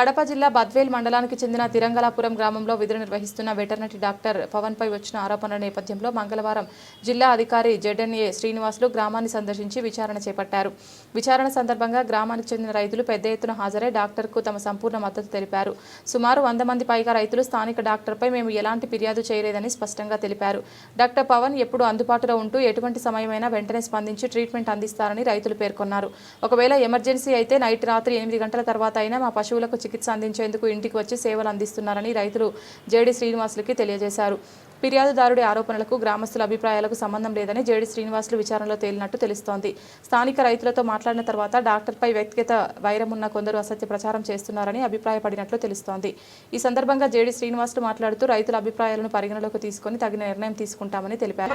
కడప జిల్లా బద్వేల్ మండలానికి చెందిన తిరంగలాపురం గ్రామంలో విధులు నిర్వహిస్తున్న వెటర్నరీ డాక్టర్ పవన్పై వచ్చిన ఆరోపణల నేపథ్యంలో మంగళవారం జిల్లా అధికారి జెడ్ఎన్ఏ శ్రీనివాసులు గ్రామాన్ని సందర్శించి విచారణ చేపట్టారు. విచారణ సందర్భంగా గ్రామానికి చెందిన రైతులు పెద్ద ఎత్తున హాజరై డాక్టర్కు తమ సంపూర్ణ మద్దతు తెలిపారు. సుమారు వంద మంది పైగా రైతులు స్థానిక డాక్టర్పై మేము ఎలాంటి ఫిర్యాదు చేయలేదని స్పష్టంగా తెలిపారు. డాక్టర్ పవన్ ఎప్పుడు అందుబాటులో ఉంటూ ఎటువంటి సమయమైనా వెంటనే స్పందించి ట్రీట్మెంట్ అందిస్తారని రైతులు పేర్కొన్నారు. ఒకవేళ ఎమర్జెన్సీ అయితే నైట్ రాత్రి ఎనిమిది గంటల తర్వాత అయినా మా పశువులకు చికిత్స అందించేందుకు ఇంటికి వచ్చి సేవలు అందిస్తున్నారని రైతులు జేడి శ్రీనివాసులకి తెలియజేశారు. ఫిర్యాదుదారుడి ఆరోపణలకు గ్రామస్తుల అభిప్రాయాలకు సంబంధం లేదని జేడి శ్రీనివాసులు విచారణలో తేలినట్టు తెలుస్తోంది. స్థానిక రైతులతో మాట్లాడిన తర్వాత డాక్టర్పై వ్యక్తిగత వైరమున్న కొందరు అసత్య ప్రచారం చేస్తున్నారని అభిప్రాయపడినట్లు తెలుస్తోంది. ఈ సందర్భంగా జేడి శ్రీనివాసులు మాట్లాడుతూ రైతుల అభిప్రాయాలను పరిగణలోకి తీసుకొని తగిన నిర్ణయం తీసుకుంటామని తెలిపారు.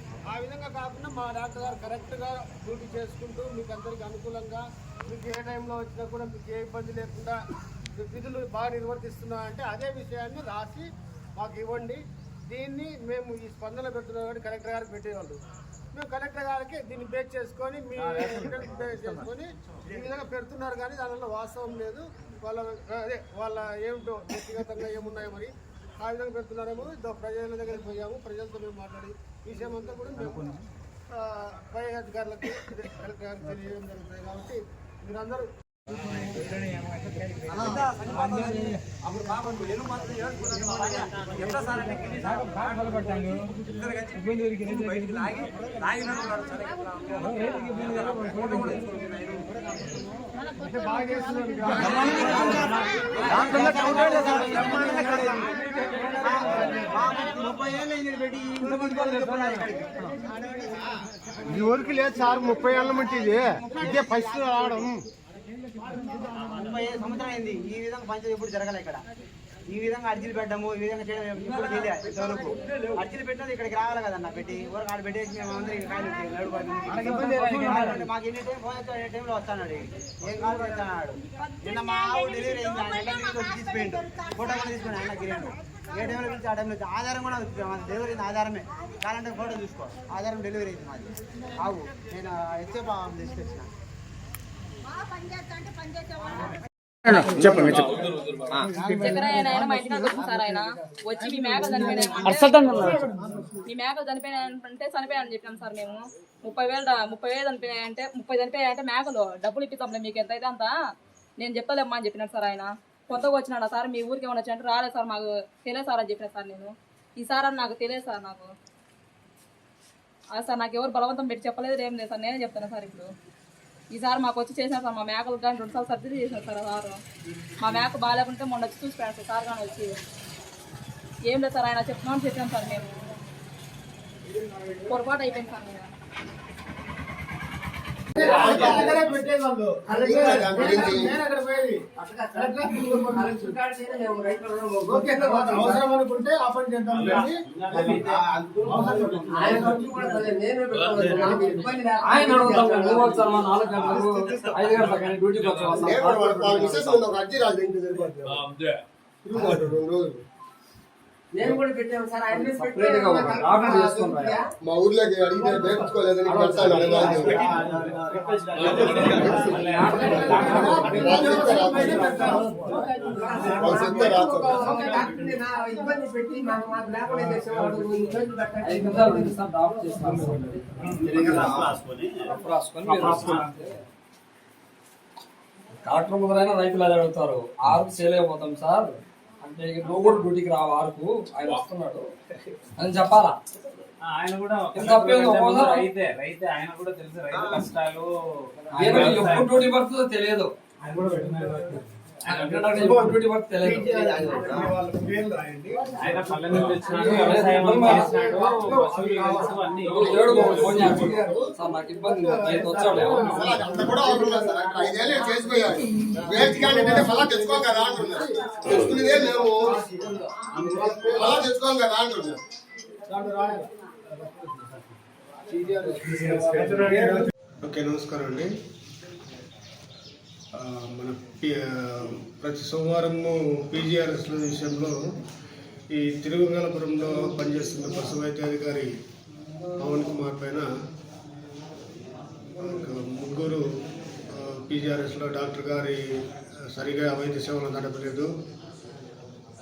ఆ విధంగా కాకుండా మా డాక్టర్ గారు కరెక్ట్గా డ్యూటీ చేసుకుంటూ మీకు అందరికి అనుకూలంగా మీకు ఏ టైంలో వచ్చినా కూడా మీకు ఏ ఇబ్బంది లేకుండా విధులు బాగా నిర్వర్తిస్తున్నా అంటే అదే విషయాన్ని రాసి మాకు ఇవ్వండి. దీన్ని మేము ఈ స్పందన పెడుతున్నాం కాబట్టి కలెక్టర్ గారికి పెట్టేవాళ్ళు. మేము కలెక్టర్ గారికి దీన్ని బేస్ చేసుకొని మీ బేస్ చేసుకొని ఈ విధంగా పెడుతున్నారు కానీ దానిలో వాస్తవం లేదు. వాళ్ళ అదే వాళ్ళ ఏమిటో వ్యక్తిగతంగా ఏమున్నాయో మరి ఆ విధంగా పెడుతున్నారేమో. ప్రజల దగ్గరికి పోయాము. ప్రజలతో మేము మాట్లాడి ఈ విషయం అంతా కూడా మేము పై అధికారులకు కలెక్టర్ గారికి తెలియజేయడం జరుగుతుంది కాబట్టి మీరందరూ బాగా చేస్తున్నారు ఈ ఊరికి లేదు సార్ ముప్పై ఏళ్ళ మంచి ఇది. ఇదే పరిస్థితులు రావడం. ముప్పై సంవత్సరం అయింది. ఈ విధంగా పంచాయతీ ఎప్పుడు జరగలే ఇక్కడ? ఈ విధంగా అర్జీలు పెట్టడము ఈ విధంగా చేయడం ఇప్పుడు ఇంతవరకు అర్జీలు పెట్టినది ఇక్కడికి రావాలి కదన్న పెట్టి. ఊరికి ఆడ పెట్టేసి మేము అందరం కాయలు మాకు ఎన్ని టైం ఫోన్ చేస్తే ఏ టైంలో వస్తాడు ఏం కాదు వస్తాడు నిన్న మా ఆవు డెలివరీ అయింది తీసిపోయిండు. ఫోటో కూడా తీసుకుని ఆయన గిరాడు. ఏ టైంలో పిలిచి ఆ టైంలో వచ్చి. ఆధారం కూడా మాది డెలివరీ ఆధారమే. కావాలంటే ఫోటో చూసుకో. ఆధారం డెలివరీ అయింది మాది. ఆవు నేను ఎస్ఏ బాబు తీసుకొచ్చిన. చక్కెర ఆయన వచ్చి మీ మేకలు చనిపోయినాయి మీ మేకలు చనిపోయినాయంటే చనిపోయాయని చెప్పాం సార్ మేము. ముప్పై వేలు డా- ముప్పై వేలు చనిపోయాయంటే ముప్పై చనిపోయాయంటే మేకలు డబ్బులు ఇప్పిస్తాంలే మీకు ఎంత అయితే అంత. నేను చెప్పలేమ్మా అని చెప్పినాడు సార్ ఆయన. కొత్తగా వచ్చినాడు సార్ మీ ఊరికి ఏమైనా వచ్చి రాలేదు సార్ మాకు తెలియదు సార్ అని చెప్పిన సార్ నేను. ఈ సార్ అని నాకు తెలియదు సార్ నాకు. సార్ నాకు ఎవరు బలవంతం పెట్టి చెప్పలేదు ఏం లేదు సార్ నేనే చెప్తాను సార్ ఇప్పుడు. ఈసారి మాకు వచ్చి చేసిన సార్ మా మేకలు కానీ రెండు సార్లు సర్జరీ చేసిన సార్ ఆ సార్ మా మేక బాగాలేకుంటే మొన్న వచ్చి చూసిపోయాను సార్ సార్ కానీ వచ్చి. ఏం లేదు సార్ ఆయన చెప్తామని చెప్పాను సార్ మేము. పొరపాటు అయిపోయింది సార్ నేను పోయేది. ఓకే అవసరం అనుకుంటే ఆ పని చేద్దాం ఆయన అడుగుతాం నేను కూడా పెట్టాను సార్ ఆయన. మా ఊర్లోకి అడిగితే వేపించుకోలేదని పెడతాను అడగాలి వాళ్ళు చెప్తే రాస్తారు. వాళ్ళు చెప్తే రాస్తారు ఒక డాక్టర్ని నా ఇబ్బంది పెట్టి మాకు మాకు లేకుండా చేసేవాడు ఇబ్బంది పెట్టండి. డాక్టర్ ముందరైనా రైతులు అది అడుగుతారు ఆరుకు చేయలేకపోతాం సార్ అంటే నువ్వు కూడా డ్యూటీకి రావు ఆరుకు ఆయన వస్తున్నాడు. అని చెప్పాలా? ఆయన కూడా రైతే రైతే ఆయన కూడా తెలుసు రైతు కష్టాలు ఎప్పుడు డ్యూటీ పడుతుందో తెలియదు. ఆయన కూడా తెచ్చుకోం కదా అంటున్నారు తెచ్చుకునేదే తెచ్చుకోం కదా అంటున్నారు ఓకే నమస్కారం అండి. మన ప్రతి సోమవారము పీజీఆర్ఎస్ విషయంలో ఈ తిరువంగలపురంలో పనిచేస్తున్న పశు వైద్యాధికారి పవన్ కుమార్ పైన ఒక ముగ్గురు పీజీఆర్ఎస్లో డాక్టర్ గారి సరిగా వైద్య సేవలు నడపలేదు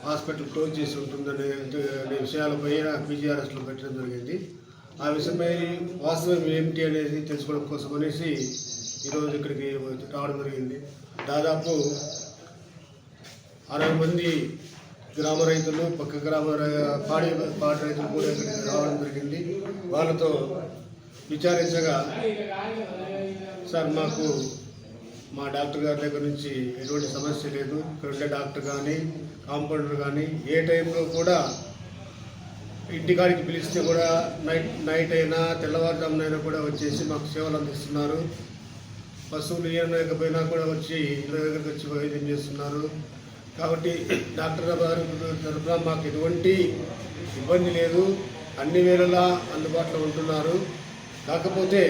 హాస్పిటల్ క్లోజ్ చేసి ఉంటుందనే విషయాలపై పీజీఆర్ఎస్లో పెట్టడం జరిగింది. ఆ విషయమై వాస్తవం ఏమిటి అనేది తెలుసుకోవడం కోసం అనేసి ఈరోజు ఇక్కడికి రావడం జరిగింది. దాదాపు అరవై మంది గ్రామ రైతులు పక్క గ్రామ రై- పాడి పాడి రైతులు కూడా ఇక్కడికి రావడం జరిగింది. వాళ్ళతో విచారించగా సార్ మాకు మా డాక్టర్ గారి దగ్గర నుంచి ఎటువంటి సమస్య లేదు. ఇక్కడ ఉండే డాక్టర్ కానీ కాంపౌండర్ కానీ ఏ టైంలో కూడా ఇంటికాడికి పిలిస్తే కూడా నైట్ నైట్ అయినా తెల్లవారుజామునైనా కూడా వచ్చేసి మాకు సేవలు అందిస్తున్నారు. పశువులు ఇవ్వలేకపోయినా కూడా వచ్చి ఇళ్ళ దగ్గరికి వచ్చి వైద్యం చేస్తున్నారు. కాబట్టి డాక్టర్ గారు తరఫున మాకు ఎటువంటి ఇబ్బంది లేదు. అన్ని వేళలా అందుబాటులో ఉంటున్నారు. కాకపోతే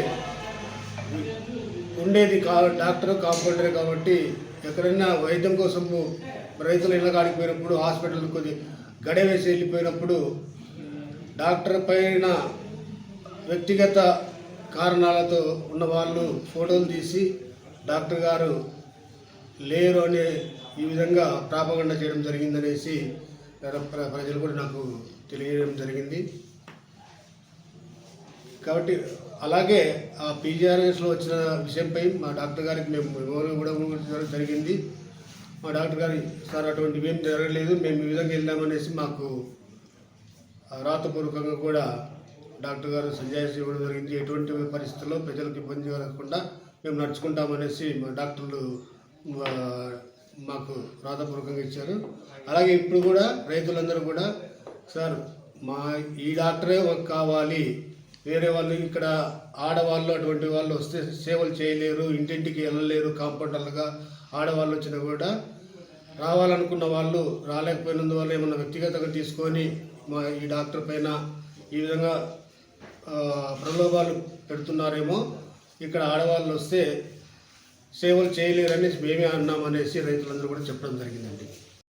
ఉండేది కా డాక్టర్ కాంపౌండరే కాబట్టి ఎక్కడైనా వైద్యం కోసం రైతులు ఇళ్ళ కాడికి పోయినప్పుడు హాస్పిటల్ కొద్ది గడ వేసి వెళ్ళిపోయినప్పుడు డాక్టర్ పైన వ్యక్తిగత కారణాలతో ఉన్న వాళ్ళు ఫోటోలు తీసి డాక్టర్ గారు లేరు అనే ఈ విధంగా ప్రాపగండ చేయడం జరిగిందనేసి ప్ర- ప్రజలు కూడా నాకు తెలియజేయడం జరిగింది. కాబట్టి అలాగే ఆ పీజీఆర్ఎస్లో వచ్చిన విషయంపై మా డాక్టర్ గారికి మేము మెమోరీ కూడా జరిగింది. మా డాక్టర్ గారి సార్ అటువంటివి ఏం జరగలేదు మేము ఈ విధంగా వెళ్ళామనేసి మాకు రాతపూర్వకంగా కూడా డాక్టర్ గారు సంజాయిషి ఇవ్వడం జరిగింది. ఎటువంటి పరిస్థితుల్లో ప్రజలకు ఇబ్బంది కలగకుండా మేము నడుచుకుంటామనేసి మా డాక్టర్లు మాకు రాతపూర్వకంగా ఇచ్చారు. అలాగే ఇప్పుడు కూడా రైతులందరూ కూడా సార్ మా ఈ డాక్టరే మాకు కావాలి. వేరే వాళ్ళు ఇక్కడ ఆడవాళ్ళు అటువంటి వాళ్ళు వస్తే సేవలు చేయలేరు ఇంటింటికి వెళ్ళలేరు కాంపౌండర్లుగా ఆడవాళ్ళు వచ్చినా కూడా రావాలనుకున్న వాళ్ళు రాలేకపోయినందువల్ల ఏమన్నా వ్యక్తిగతంగా తీసుకొని మా ఈ డాక్టర్ పైన ఈ విధంగా ప్రలోభాలు పెడుతున్నారేమో. ఇక్కడ ఆడవాళ్ళు వస్తే సేవలు చేయలేరని మేమే అన్నామనేసి రైతులందరూ కూడా చెప్పడం జరిగిందండి.